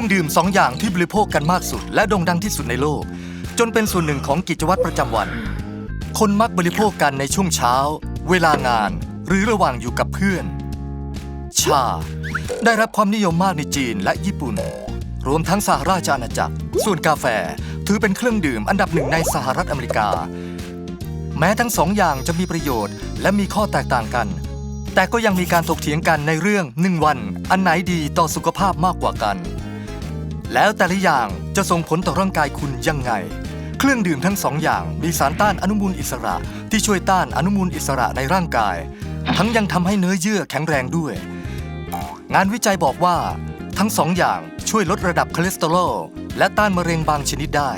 รื่องดื่มสองอย่างที่บริโภคกันมากสุด และโด่งดังที่สุดในโลก จนเป็นส่วนหนึ่งของกิจวัตรประจำวัน คนมักบริโภคกันในช่วงเช้า เวลางาน หรือระหว่างอยู่กับเพื่อน ชา ได้รับความนิยมมากในจีนและญี่ปุ่น รวมทั้งสหราชอาณาจักร ส่วนกาแฟถือเป็นเครื่องดื่มอันดับหนึ่งในสหรัฐอเมริกา แม้ทั้งสองอย่างจะมีประโยชน์ และมีข้อแตกต่างกัน แต่ก็ยังมีการถกเถียงกันในเรื่องหนึ่งวัน อันไหนดีต่อสุขภาพมากกว่ากัน แล้วแต่ละอย่างจะส่งผลต่อร่างกายคุณยังไง เครื่องดื่มทั้งสองอย่างมีสารต้านอนุมูลอิสระ ที่ช่วยต้านอนุมูลอิสระในร่างกาย ทั้งยังทำให้เนื้อเยื่อแข็งแรงด้วย งานวิจัยบอกว่า ทั้งสองอย่างช่วยลดระดับคอเลสเตอรอลและต้านมะเร็งบางชนิดได้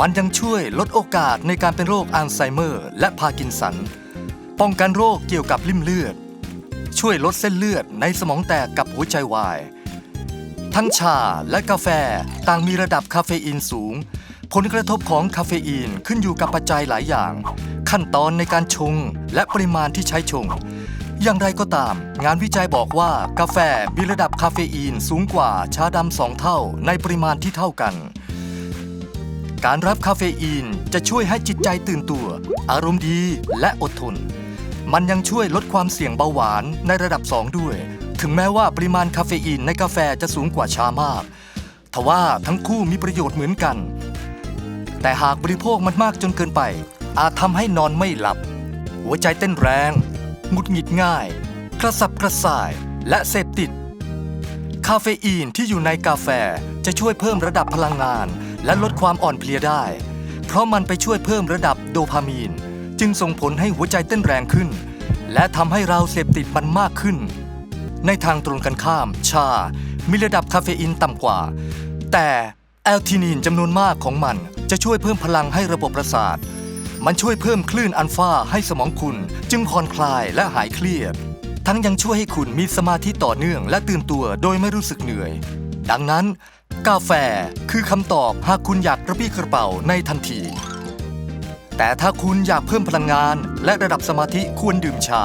มันยังช่วยลดโอกาสในการเป็นโรคอัลไซเมอร์ และพาร์กินสัน ป้องกันโรคเกี่ยวกับริ่มเลือด ช่วยลดเส้นเลือดในสมองแตกกับหัวใจวาย ทั้งชาและกาแฟต่างมีระดับคาเฟอีนสูง ผลกระทบของคาเฟอีนขึ้นอยู่กับปัจจัยหลายอย่าง ขั้นตอนในการชงและปริมาณที่ใช้ชง อย่างไรก็ตาม งานวิจัยบอกว่ากาแฟมีระดับคาเฟอีนสูงกว่าชาดำสองเท่าในปริมาณที่เท่ากัน การรับคาเฟอีนจะช่วยให้จิตใจตื่นตัว อารมณ์ดีและอดทน มันยังช่วยลดความเสี่ยงเบาหวานในระดับ2ด้วย ถึงแม้ว่าปริมาณคาเฟอีนในกาแฟจะสูงกว่าชามาก ทว่าทั้งคู่มีประโยชน์เหมือนกัน แต่หากบริโภคมันมากจนเกินไป อาจทำให้นอนไม่หลับ หัวใจเต้นแรงหงุดหงิดง่าย กระสับกระส่ายและเสพติด คาเฟอีนที่อยู่ในกาแฟจะช่วยเพิ่มระดับพลังงาน และลดความอ่อนเพลียได้ เพราะมันไปช่วยเพิ่มระดับโดพามีน จึงส่งผลให้หัวใจเต้นแรงขึ้น และทำให้เราเสพติดมันมากขึ้น ในทางตรงกันข้าม ชา มีระดับคาเฟอีนต่ำกว่า แต่แอลทีนีนจำนวนมากของมันจะช่วยเพิ่มพลังให้ระบบประสาท มันช่วยเพิ่มคลื่นอัลฟาให้สมองคุณ จึงผ่อนคลายและหายเครียด ทั้งยังช่วยให้คุณมีสมาธิต่อเนื่องและตื่นตัวโดยไม่รู้สึกเหนื่อย ดังนั้น กาแฟคือคำตอบหากคุณอยากกระปี้กระเป๋าในทันที แต่ถ้าคุณอยากเพิ่มพลังงานและระดับสมาธิควรดื่มชา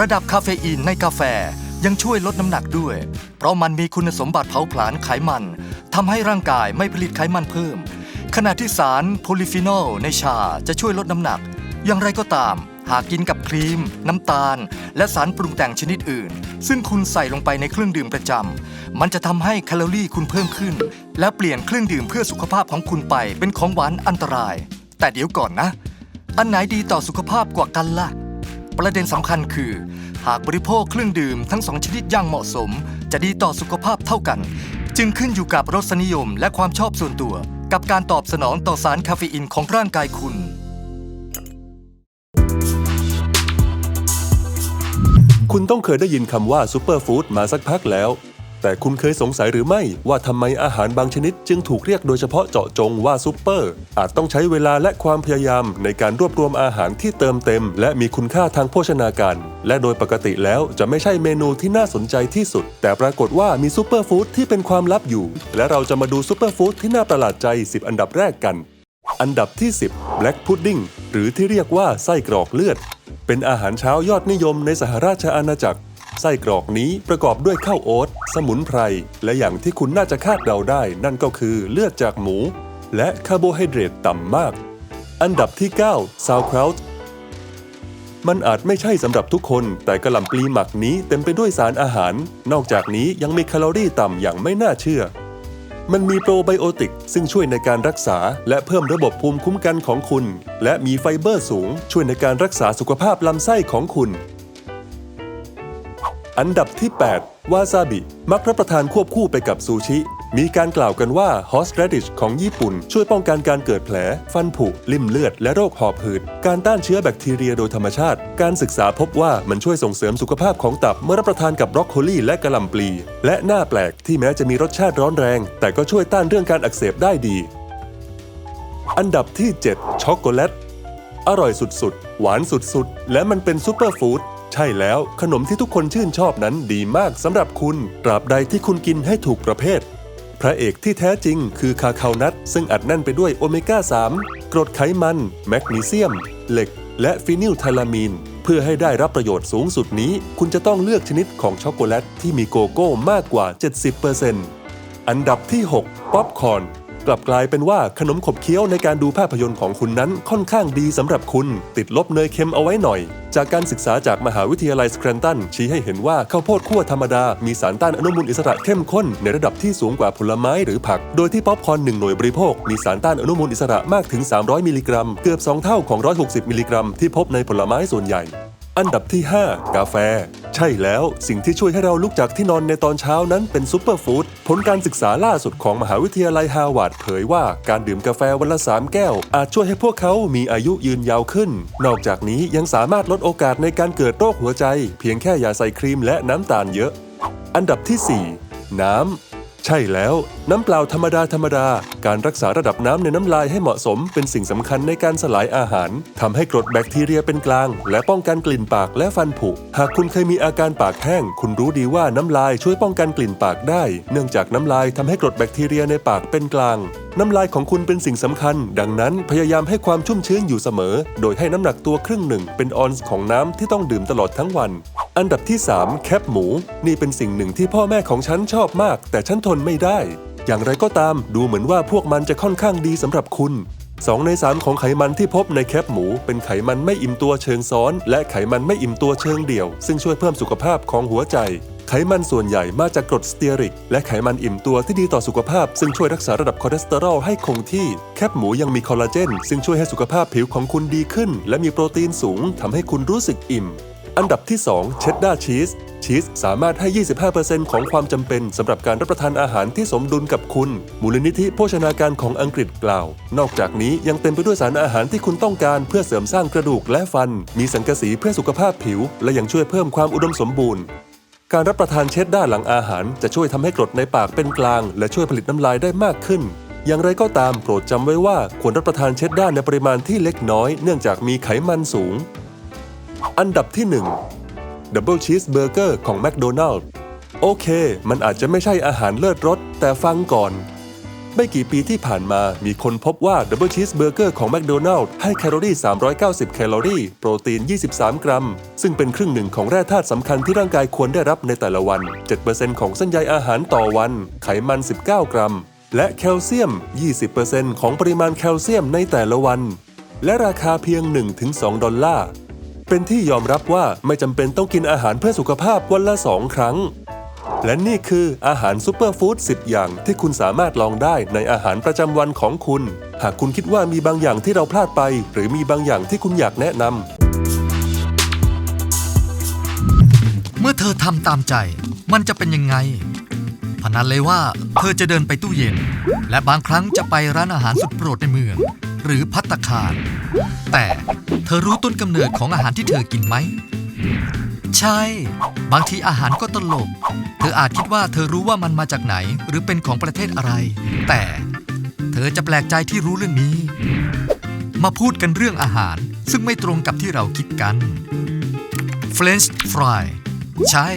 ระดับคาเฟอีนในกาแฟยังช่วยลดน้ำหนักด้วย เพราะมันมีคุณสมบัติเผาผลาญไขมันทำให้ร่างกายไม่ผลิตไขมันเพิ่ม ขณะที่สารโพลิฟีนอลในชาจะช่วยลดน้ำหนัก อย่างไรก็ตาม หากกินกับครีม น้ำตาล และสารปรุงแต่งชนิดอื่น ซึ่งคุณใส่ลงไปในเครื่องดื่มประจำมันจะทำให้แคลอรี่คุณเพิ่มขึ้น และเปลี่ยนเครื่องดื่มเพื่อสุขภาพของคุณไปเป็นของหวานอันตราย แต่เดี๋ยวก่อนนะ อันไหนดีต่อสุขภาพกว่ากันล่ะ ประเด็นสำคัญคือ หากบริโภคเครื่องดื่มทั้งสองชนิดอย่างเหมาะสม จะดีต่อสุขภาพเท่ากัน จึงขึ้นอยู่กับรสนิยมและความชอบส่วนตัว กับการตอบสนองต่อสารคาเฟอีนของร่างกายคุณ คุณต้องเคยได้ยินคำว่าซูเปอร์ฟู้ดมาสักพักแล้ว แต่คุณเคยสงสัยหรือไม่ว่าทำไมอาหารบางชนิด จึงถูกเรียกโดยเฉพาะเจาะจงว่าซูเปอร์ อาจต้องใช้เวลาและความพยายามในการรวบรวมอาหารที่เติมเต็ม และมีคุณค่าทางโภชนาการ และโดยปกติแล้วจะไม่ใช่เมนูที่น่าสนใจที่สุด แต่ปรากฏว่ามีซูเปอร์ฟู้ดที่เป็นความลับอยู่ และเราจะมาดูซูเปอร์ฟู้ดที่น่าประหลาดใจ 10 อันดับแรกกัน อันดับที่ 10 Black Pudding หรือที่เรียกว่าไส้กรอกเลือด เป็นอาหารเช้ายอดนิยมในสหราชอาณาจักร ไส้กรอกนี้ประกอบด้วยข้าวโอ๊ตสมุนไพร และอย่างที่คุณน่าจะคาดเดาได้ นั่นก็คือเลือดจากหมู และคาร์โบไฮเดรตต่ำมาก อันดับที่ 9 Sauerkraut มันอาจไม่ใช่สำหรับทุกคน แต่กระหล่ำปลีหมักนี้เต็มไปด้วยสารอาหาร นอกจากนี้ยังมีแคลอรี่ต่ำอย่างไม่น่าเชื่อ มันมีโปรไบโอติก ซึ่งช่วยในการรักษา และเพิ่มระบบภูมิคุ้มกันของคุณ และมีไฟเบอร์สูง ช่วยในการรักษาสุขภาพลำไส้ของคุณ อันดับที่ 8 วาซาบิ มักรับประทานควบคู่ไปกับซูชิ มีการกล่าวกันว่า horseradish ของญี่ปุ่น ช่วยป้องกันการเกิดแผล ฟันผุ ลิ่มเลือด และโรคหอบหืด การต้านเชื้อแบคทีเรียโดยธรรมชาติ การศึกษาพบว่ามันช่วยส่งเสริมสุขภาพของตับเมื่อรับประทานกับบรอกโคลีและกระหล่ำปลี และหน่าแปลกที่แม้จะมีรสชาติร้อนแรง แต่ก็ช่วยต้านเรื่องการอักเสบได้ดี อันดับที่ 7 ช็อกโกแลตอร่อยสุดๆ หวานสุดๆ และมันเป็นซูเปอร์ฟู้ด ใช่แล้วขนมที่ทุกคนชื่นชอบนั้นดีมากสำหรับคุณ ตราบใดที่คุณกินให้ถูกประเภท พระเอกที่แท้จริงคือคาคาวนัทซึ่งอัดแน่นไปด้วยโอเมก้า 3 กรดไขมัน แมกนีเซียม เหล็ก และฟีนิลไทลามีน เพื่อให้ได้รับประโยชน์สูงสุดนี้ คุณจะต้องเลือกชนิดของช็อกโกแลตที่มีโกโก้มากกว่า 70%อันดับที่ 6 ป๊อปคอร์น กลับกลายเป็นว่าขนมขบเคี้ยวในการดูภาพยนตร์ของคุณนั้นค่อนข้างดีสำหรับคุณ ติดลบเนยเค็มเอาไว้หน่อย จากการศึกษาจากมหาวิทยาลัยสแครนตันชี้ให้เห็นว่าข้าวโพดคั่วธรรมดา มีสารต้านอนุมูลอิสระเข้มข้นในระดับที่สูงกว่าผลไม้หรือผัก โดยที่ป๊อปคอร์น1หน่วยบริโภค มีสารต้านอนุมูลอิสระมากถึง 300 มิลลิกรัม เกือบ 2 เท่าของ 160 มิลลิกรัม ที่พบในผลไม้ส่วนใหญ่ อันดับที่ 5 กาแฟ ใช่แล้วสิ่งที่ช่วยให้เราลุกจากที่นอนในตอนเช้านั้นเป็นซูเปอร์ฟู้ดผลการศึกษาล่าสุดของมหาวิทยาลัยฮาวาดเผยว่าการดื่มกาแฟวันละ 3 แก้ว อาจช่วยให้พวกเขามีอายุยืนยาวขึ้น นอกจากนี้ยังสามารถลดโอกาสในการเกิดโรคหัวใจ เพียงแค่อย่าใส่ครีมและน้ำตาลเยอะ อันดับที่ 4 น้ำ ใช่แล้ว น้ำเปล่าธรรมดาธรรมดา การรักษาระดับน้ำในน้ำลายให้เหมาะสม เป็นสิ่งสำคัญในการสลายอาหารทำให้กรดแบคทีเรียเป็นกลาง และป้องกันกลิ่นปากและฟันผุ หากคุณเคยมีอาการปากแห้ง คุณรู้ดีว่าน้ำลายช่วยป้องกันกลิ่นปากได้ เนื่องจากน้ำลายทำให้กรดแบคทีเรียในปากเป็นกลาง น้ำลายของคุณเป็นสิ่งสำคัญ ดังนั้นพยายามให้ความชุ่มชื้นอยู่เสมอ โดยให้น้ำหนักตัวครึ่งหนึ่งเป็นออนซ์ของน้ำที่ต้องดื่มตลอดทั้งวัน อันดับที่ 3 แคปหมู นี่เป็นสิ่งหนึ่งที่พ่อแม่ของฉันชอบมาก แต่ฉันทนไม่ได้ อย่างไรก็ตามดูเหมือนว่าพวกมันจะค่อนข้างดีสำหรับคุณ 2 ใน 3 ของไขมันที่พบในแคปหมู เป็นไขมันไม่อิ่มตัวเชิงซ้อน และไขมันไม่อิ่มตัวเชิงเดี่ยว ซึ่งช่วยเพิ่มสุขภาพของหัวใจ ไขมันส่วนใหญ่มาจากกรดสเตียริก และไขมันอิ่มตัวที่ดีต่อสุขภาพ ซึ่งช่วยรักษาระดับคอเลสเตอรอลให้คงที่ แคปหมูยังมีคอลลาเจนซึ่งช่วยให้สุขภาพผิวของคุณดีขึ้น และมีโปรตีนสูงทำให้คุณรู้สึกอิ่ม อันดับที่ 2 เชดดาร์ชีส ชีสสามารถให้ 25%ของความจำเป็นสำหรับการรับประทานอาหารที่สมดุลกับคุณ มูลนิธิโภชนาการของอังกฤษกล่าว นอกจากนี้ยังเต็มไปด้วยสารอาหารที่คุณต้องการเพื่อเสริมสร้างกระดูกและฟัน มีสังกะสีเพื่อสุขภาพผิว และยังช่วยเพิ่มความอุดมสมบูรณ์การรับประทานเชดด้าหลังอาหาร จะช่วยทำให้กรดในปากเป็นกลาง และช่วยผลิตน้ำลายได้มากขึ้น อย่างไรก็ตามโปรดจำไว้ว่าควรรับประทานเชดด้าในปริมาณที่เล็กน้อย เนื่องจากมีไขมันสูง อันดับที่1ดับเบิลชีสเบอร์เกอร์ของแม d โดนัล s ์โอเค มันอาจจะไม่ใช่อาหารเลิศรส แต่ฟังก่อน ไม่กี่ปีที่ผ่านมามีคนพบว่าดับเบิลชีสเบอร์เกอร์ของแม d โดนัล s ์ให้แคลอรี่ 390 แคลอรี่ โปรตีน 23 กรัม ซึ่งเป็นครึ่งหนึ่งของแร่ธาตุสำคัญที่ร่างกายควรได้รับในแต่ละวัน 7%ของเส้นใยอาหารต่อวัน ไขมัน 19 กรัม และแคลเซียม 20%ของปริมาณแคลเซียมในแต่ละวัน และราคาเพียง 1-2 ดอลลาร์ เป็นที่ยอมรับว่าไม่จำเป็นต้องกินอาหารเพื่อสุขภาพวันละสองครั้ง และนี่คืออาหารซูเปอร์ฟู้ด10 อย่างที่คุณสามารถลองได้ในอาหารประจำวันของคุณ หากคุณคิดว่ามีบางอย่างที่เราพลาดไป หรือมีบางอย่างที่คุณอยากแนะนำเมื่อเธอทำตามใจ มันจะเป็นยังไง พนันเลยว่า เธอจะเดินไปตู้เย็น และบางครั้งจะไปร้านอาหารสุดโปรดในเมือง หรือพัตตาคาร แต่เธอรู้ต้นกำเนิดของอาหารที่เธอกินไหม ใช่ บางทีอาหารก็ตลก เธออาจคิดว่าเธอรู้ว่ามันมาจากไหน หรือเป็นของประเทศอะไร แต่เธอจะแปลกใจที่รู้เรื่องนี้ มาพูดกันเรื่องอาหาร ซึ่งไม่ตรงกับที่เราคิดกัน French fry ใช่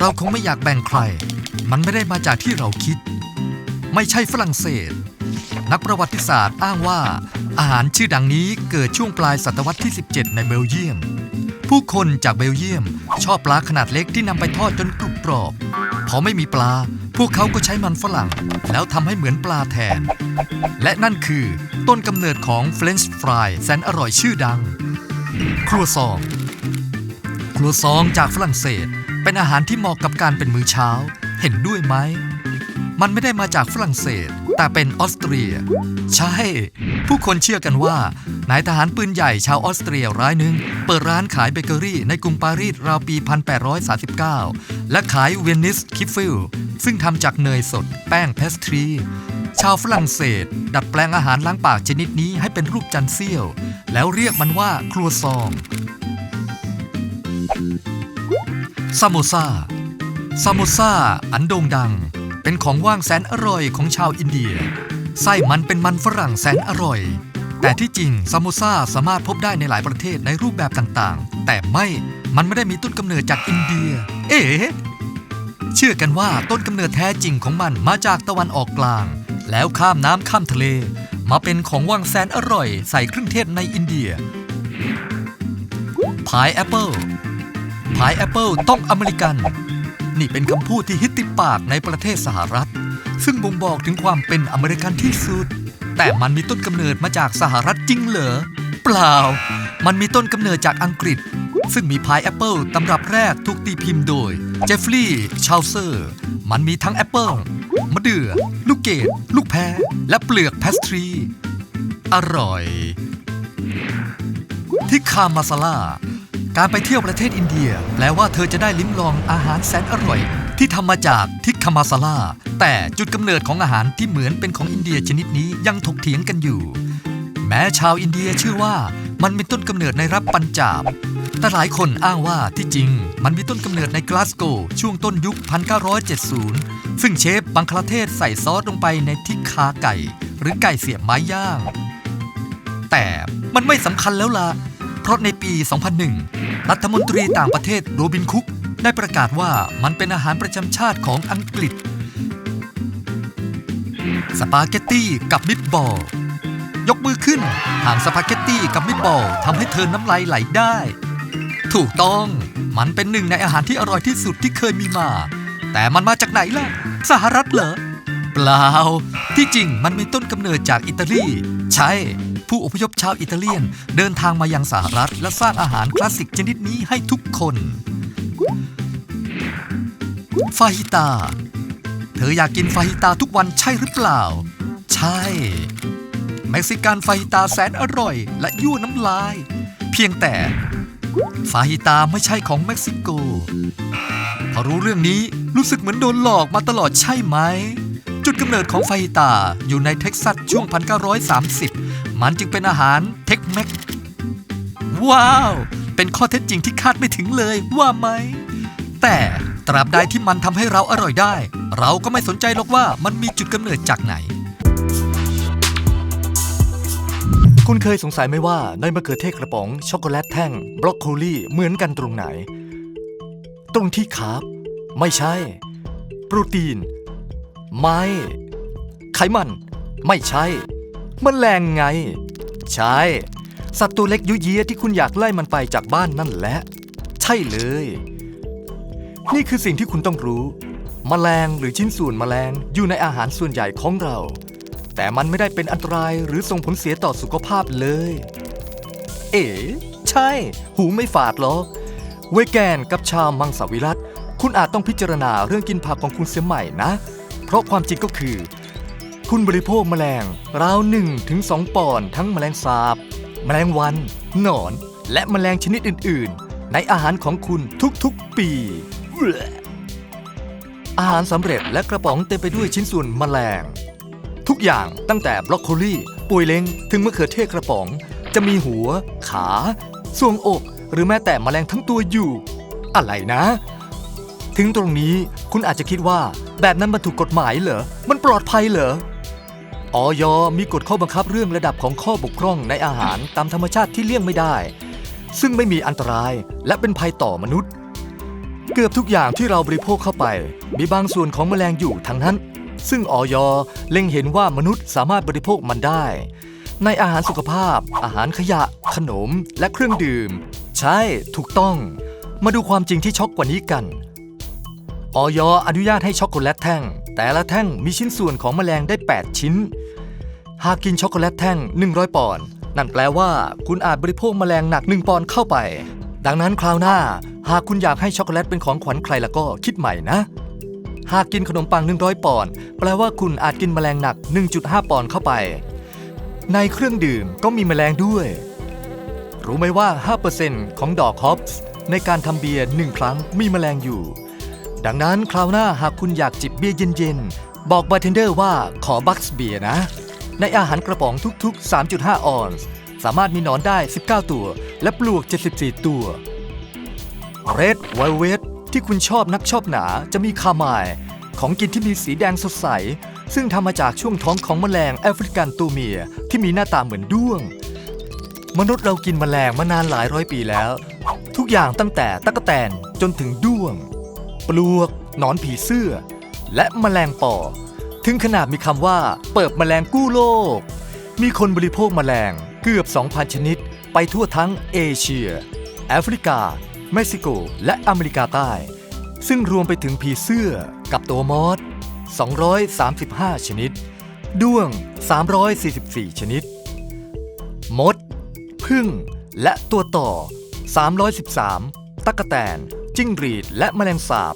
เราคงไม่อยากแบ่งใคร มันไม่ได้มาจากที่เราคิด ไม่ใช่ฝรั่งเศส นักประวัติศาสตร์อ้างว่า อาหารชื่อดังนี้เกิดช่วงปลายศตวรรษที่ 17 ในเบลเยียม ผู้คนจากเบลเยียม ชอบปลาขนาดเล็กที่นำไปทอดจนกรุบกรอบ พอไม่มีปลา พวกเขาก็ใช้มันฝรั่ง แล้วทำให้เหมือนปลาแทน และนั่นคือต้นกำเนิดของเฟรนช์ฟรายแสนอร่อยชื่อดัง ครัวซอง ครัวซองจากฝรั่งเศส เป็นอาหารที่เหมาะกับการเป็นมื้อเช้า เห็นด้วยไหม มันไม่ได้มาจากฝรั่งเศส แต่เป็นออสเตรีย ใช่ ผู้คนเชื่อกันว่านายทหารปืนใหญ่ชาวออสเตรียรายหนึ่ง เปิดร้านขายเบเกอรี่ในกรุงปารีสราวปี 1839 และขายเวนิสคิฟฟิลซึ่งทำจากเนยสดแป้งเพสทรี ชาวฝรั่งเศส ดัดแปลงอาหารล้างปากชนิดนี้ให้เป็นรูปจันเสี้ยว แล้วเรียกมันว่าครัวซองซามโมซาซามโมซาอันโด่งดัง เป็นของว่างแสนอร่อยของชาวอินเดีย ไส้มันเป็นมันฝรั่งแสนอร่อย แต่ที่จริงซามโมซาสามารถพบได้ในหลายประเทศในรูปแบบต่างๆ แต่ไม่มันไม่ได้มีต้นกำเนิดจากอินเดีย เอ๋เชื่อกันว่าต้นกำเนิดแท้จริงของมันมาจากตะวันออกกลาง แล้วข้ามน้ำข้ามทะเล มาเป็นของว่างแสนอร่อยใส่เครื่องเทศในอินเดียพายแอปเปิลพายแอปเปิลต้องอเมริกัน นี่เป็นคำพูดที่ฮิตติปากในประเทศสหรัฐ ซึ่งบ่งบอกถึงความเป็นอเมริกันที่สุด แต่มันมีต้นกำเนิดมาจากสหรัฐจริงเหรอ เปล่า มันมีต้นกำเนิดจากอังกฤษ ซึ่งมีพายแอปเปิลตำรับแรกถูกตีพิมพ์โดยเจฟฟรีย์ชาวเซอร์ มันมีทั้งแอปเปิลมะเดื่อ ลูกเกดลูกแพรและเปลือกแพสทรี อร่อยทิคามาซาลา การไปเที่ยวประเทศอินเดีย แปลว่าเธอจะได้ลิ้มลองอาหารแสนอร่อย ที่ทำมาจากทิคามาซาลาแต่จุดกำเนิดของอาหารที่เหมือนเป็นของอินเดียชนิดนี้ยังถกเถียงกันอยู่ แม้ชาวอินเดียเชื่อว่ามันมีต้นกำเนิดในรัฐปัญจาบ แต่หลายคนอ้างว่าที่จริง มันมีต้นกำเนิดในกลาสโกช่วงต้นยุค 1970 ซึ่งเชฟบังคลาเทศใส่ซอสลงไปในทิกคาไก่ หรือไก่เสียบไม้ย่าง แต่มันไม่สำคัญแล้วล่ะ เพราะในปี 2001 รัฐมนตรีต่างประเทศโรบินคุก ได้ประกาศว่ามันเป็นอาหารประจำชาติของอังกฤษ สปาเกตตี้กับมิตบอล ยกมือขึ้นหางสปาเกตตี้กับมิตบอลทำให้เธอน้ำลายไหลได้ ถูกต้องมันเป็นหนึ่งในอาหารที่อร่อยที่สุดที่เคยมีมา แต่มันมาจากไหนล่ะ สหรัฐเหรอ เปล่า ที่จริงมันมีต้นกำเนิดจากอิตาลี ใช่ ผู้อพยพชาวอิตาเลียน เดินทางมายังสหรัฐ และสร้างอาหารคลาสสิกชนิดนี้ให้ทุกคนฟาฮิตา เธออยากกินฟาฮิตาทุกวันใช่หรือเปล่า ใช่ เม็กซิกันฟาฮิตาแสนอร่อย และยั่วน้ำลาย เพียงแต่ฟาฮิตาไม่ใช่ของเม็กซิโก พอรู้เรื่องนี้รู้สึกเหมือนโดนหลอกมาตลอดใช่ไหม จุดกำเนิดของฟาฮิตาอยู่ในเท็กซัสช่วง 1930 มันจึงเป็นอาหารเทคเม็กว้าว เป็นข้อเท็จจริงที่คาดไม่ถึงเลยว่าไหม แต่ตราบใดที่มันทำให้เราอร่อยได้ เราก็ไม่สนใจหรอกว่ามันมีจุดกำเนิดจากไหน คุณเคยสงสัยไหมว่าในมะเขือเทศกระป๋องช็อกโกแลตแท่ง บรอกโคลีเหมือนกันตรงไหน ตรงที่คาร์บไม่ใช่ โปรตีน ไม่ ไขมัน ไม่ใช่ มแมลงไง ใช่ สัตว์ตัวเล็กยุยเยียที่คุณอยากไล่มันไปจากบ้านนั่นแหละ ใช่เลย นี่คือสิ่งที่คุณต้องรู้แมลงหรือชิ้นส่วนแมลงอยู่ในอาหารส่วนใหญ่ของเรา แต่มันไม่ได้เป็นอันตรายหรือส่งผลเสียต่อสุขภาพเลย เอ๋ใช่ หูไม่ฝาดหรอกเวแกนกับชาวมังสวิรัตคุณอาจต้องพิจารณาเรื่องกินผักของคุณเสียใหม่นะ เพราะความจริงก็คือ คุณบริโภคแมลง ราวหนึ่งถึงสองปอนด์ทั้งแมลงสาบ แมลงวัน หนอน และแมลงชนิดอื่น ๆ ในอาหารของคุณทุก ๆ ปี อาหารสำเร็จและกระป๋องเต็มไปด้วยชิ้นส่วนแมลง ทุกอย่างตั้งแต่บรอกโคลีปุยเล้งถึงมะเขือเทศกระป๋อง จะมีหัว ขาทรวงอก หรือแม้แต่แมลงทั้งตัวอยู่ อะไรนะ ถึงตรงนี้คุณอาจจะคิดว่าแบบนั้นมันถูกกฎหมายเหรอ มันปลอดภัยเหรอ ออยมีกฎข้อบังคับเรื่องระดับของข้อบกพร่องในอาหารตามธรรมชาติที่เลี่ยงไม่ได้ ซึ่งไม่มีอันตรายและเป็นภัยต่อมนุษย์ เกือบทุกอย่างที่เราบริโภคเข้าไป มีบางส่วนของแมลงอยู่ทั้งนั้น ซึ่งออยเล็งเห็นว่ามนุษย์สามารถบริโภคมันได้ ในอาหารสุขภาพ อาหารขยะ ขนม และเครื่องดื่ม ใช่ ถูกต้อง มาดูความจริงที่ช็อกกว่านี้กัน ออยอนุญาตให้ช็อกโกแลตแท่ง แต่ละแท่งมีชิ้นส่วนของแมลงได้ 8 ชิ้น หากกินช็อกโกแลตแท่ง 100 ปอนด์นั่นแปลว่า คุณอาจบริโภคแมลงหนัก 1 ปอนด์เข้าไป ดังนั้นคราวหน้า หากคุณอยากให้ช็อกโกแลตเป็นของขวัญใครแล้วก็คิดใหม่นะ หากกินขนมปัง 100 ปอนด์แปลว่าคุณอาจกินแมลงหนัก 1.5 ปอนด์เข้าไป ในเครื่องดื่มก็มีแมลงด้วย รู้ไหมว่า 5%ของดอกฮอปส์ในการทำเบียร์หนึ่งครั้งมีแมลงอยู่ ดังนั้นคราวหน้าหากคุณอยากจิบเบียร์เย็นๆ บอกบาร์เทนเดอร์ว่าขอบัคส์เบียร์นะ ในอาหารกระป๋องทุกๆ 3.5 ออนซ์สามารถมีหนอนได้ 19 ตัว และปลวก 74 ตัว Red Velvet ที่คุณชอบนักชอบหนาจะมีคาไมล์ของกินที่มีสีแดงสดใส ซึ่งทำมาจากช่วงท้องของแมลงแอฟริกันตัวเมียที่มีหน้าตาเหมือนด้วง มนุษย์เรากินแมลงมานานหลายร้อยปีแล้ว ทุกอย่างตั้งแต่ตั๊กแตนจนถึงด้วง ปลวกหนอนผีเสื้อ และแมลงปอ ถึงขนาดมีคำว่า เปิดแมลงกู้โลก มีคนบริโภคแมลงเกือบ 2,000 ชนิด ไปทั่วทั้งเอเชีย แอฟริกา เม็กซิโก และอเมริกาใต้ ซึ่งรวมไปถึงผีเสื้อกับตัวมอส235 ชนิด ด้วง 344 ชนิด มด พึ่ง และตัวต่อ 313ตักแตน จิ้งหรีด และแมลงสาบ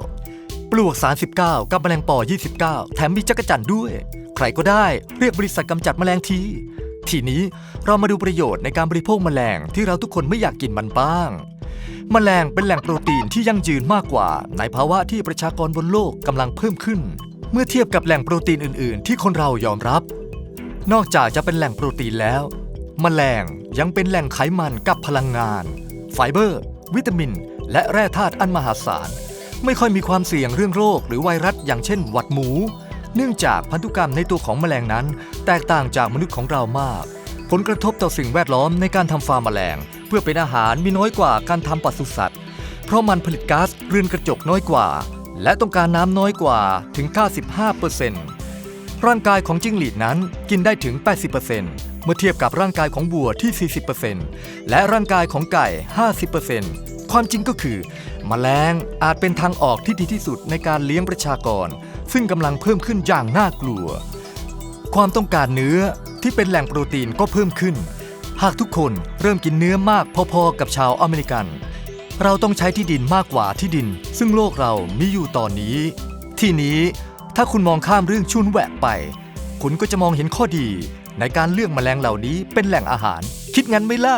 239 ปลวก 39 กับแมลงปอ 29 แถมมีจักรจั่นด้วย ใครก็ได้เรียกบริษัทกำจัดแมลงที ทีนี้เรามาดูประโยชน์ในการบริโภคแมลงที่เราทุกคนไม่อยากกินมันบ้างแมลงเป็นแหล่งโปรตีนที่ยั่งยืนมากกว่า ในภาวะที่ประชากรบนโลกกำลังเพิ่มขึ้น เมื่อเทียบกับแหล่งโปรตีนอื่น ๆ ที่คนเรายอมรับ นอกจากจะเป็นแหล่งโปรตีนแล้วแมลงยังเป็นแหล่งไขมันกับพลังงาน ไฟเบอร์ วิตามิน และแร่ธาตุอันมหาศาล ไม่ค่อยมีความเสี่ยงเรื่องโรคหรือไวรัสอย่างเช่น หวัดหมู เนื่องจากพันธุกรรมในตัวของแมลงนั้น แตกต่างจากมนุษย์ของเรามาก ผลกระทบต่อสิ่งแวดล้อมในการทำฟาร์มแมลง เพื่อเป็นอาหารมีน้อยกว่าการทำปศุสัตว์ เพราะมันผลิตก๊าซเรือนกระจกน้อยกว่า และต้องการน้ำน้อยกว่าถึง 95%ร่างกายของจิ้งหรีดนั้นกินได้ถึง 80% เมื่อเทียบกับร่างกายของวัวที่ 40%และร่างกายของไก่ 50%ความจริงก็คือแมลงอาจเป็นทางออกที่ดีที่สุดในการเลี้ยงประชากร ซึ่งกำลังเพิ่มขึ้นอย่างน่ากลัว ความต้องการเนื้อที่เป็นแหล่งโปรตีนก็เพิ่มขึ้น หากทุกคนเริ่มกินเนื้อมากพอๆกับชาวอเมริกัน เราต้องใช้ที่ดินมากกว่าที่ดิน ซึ่งโลกเรามีอยู่ตอนนี้ ที่นี้ถ้าคุณมองข้ามเรื่องชุนแหวกไป คุณก็จะมองเห็นข้อดี ในการเลือกแมลงเหล่านี้เป็นแหล่งอาหาร คิดงั้นไหมล่ะ